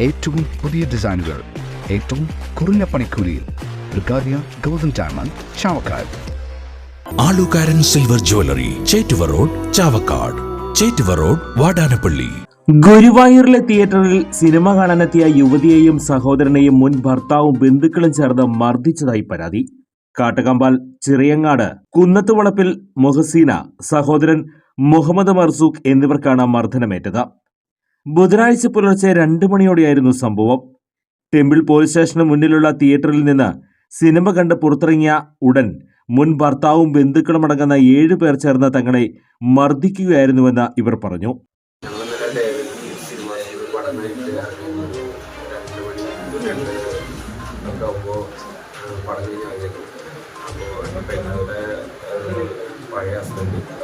ഏറ്റവും പുതിയ ഡിസൈനുകൾ ഏറ്റവും കുറഞ്ഞ പണിക്കൂലിയിൽ golden diamond Chavakkad. Alukaran silver jewellery Chettuva road Chavakkad. Chettuva road Vadanappally. ഗുരുവായൂരിലെ തിയേറ്ററിൽ സിനിമ കാണാനെത്തിയ യുവതിയെയും സഹോദരനെയും മുൻ ഭർത്താവും ബന്ധുക്കളും ചേർന്ന് മർദ്ദിച്ചതായി പരാതി. കാട്ടകമ്പാൽ ചിറയങ്ങാട് കുന്നത്തുവളപ്പിൽ മൊഹസീന സഹോദരൻ മുഹമ്മദ് മർസൂഖ് എന്നിവർക്കാണ് മർദ്ദനമേറ്റത്. ബുധനാഴ്ച പുലർച്ചെ രണ്ടു മണിയോടെയായിരുന്നു സംഭവം. ടെമ്പിൾ പോലീസ് സ്റ്റേഷന് മുന്നിലുള്ള തിയേറ്ററിൽ നിന്ന് സിനിമ കണ്ട് പുറത്തിറങ്ങിയ ഉടൻ മുൻ ഭർത്താവും ബന്ധുക്കളും അടങ്ങുന്ന ഏഴു പേർ ചേർന്ന് തങ്ങളെ മർദ്ദിക്കുകയായിരുന്നുവെന്ന് ഇവർ പറഞ്ഞു. പഴയ ഹസ്ബൻഡ്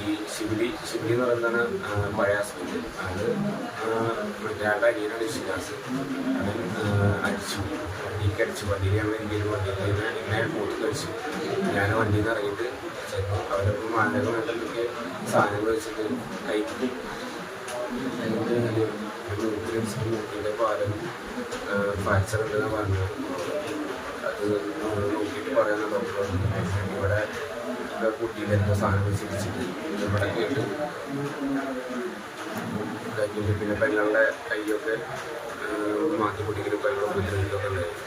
ഈ ശിബിലി ശിബിലി എന്ന് പറയുന്നതാണ് പഴയ ഹസ്ബൻഡ് അത് മറ്റേ ആളുടെ അനിയനാണ് ഷിനാസ് അവൻ അടിച്ചു. വണ്ടിക്ക് അടിച്ചു. വണ്ടിയിൽ എനിക്ക് വണ്ടിയിൽ ഇങ്ങനെ മൂത്ത് കഴിച്ചു ഞാൻ വണ്ടിയിൽ നിന്ന് ഇറങ്ങിയിട്ട് ചെന്നു. അവരപ്പോൾ മാനകമായിട്ടൊക്കെ സാധനങ്ങൾ വെച്ചിട്ട് കൈക്ക് മൂക്കിന്റെ പാലം ഫ്രാക്ചർ ഉണ്ടെന്ന് പറഞ്ഞു അത് നോക്കിയിട്ട് കുട്ടിയുടെ വരുന്ന സാധനം വെച്ച് ഇടിച്ചിട്ട് ഇവിടെ കേട്ട് കഴിഞ്ഞിട്ട് പിന്നെ പെങ്ങളുടെ കൈയൊക്കെ മാറ്റി ഉപദ്രവിക്കൊക്കെ ഉണ്ടായിരുന്നു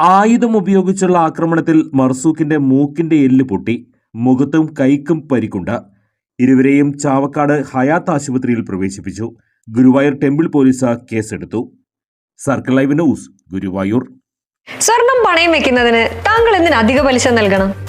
ആയുധം ഉപയോഗിച്ചുള്ള ആക്രമണത്തിൽ മർസൂഖിന്റെ മൂക്കിന്റെ എല്ല് പൊട്ടി മുഖത്തും കൈക്കും പരിക്കുണ്ട്. ഇരുവരെയും ചാവക്കാട് ഹയാത്ത് ആശുപത്രിയിൽ പ്രവേശിപ്പിച്ചു. ഗുരുവായൂർ ടെമ്പിൾ പോലീസ് കേസെടുത്തു. Circle live news Guruvayur. സ്വർണം പണയം വെക്കുന്നതിന് താങ്കൾ എന്തിന് അധിക പലിശ നൽകണം?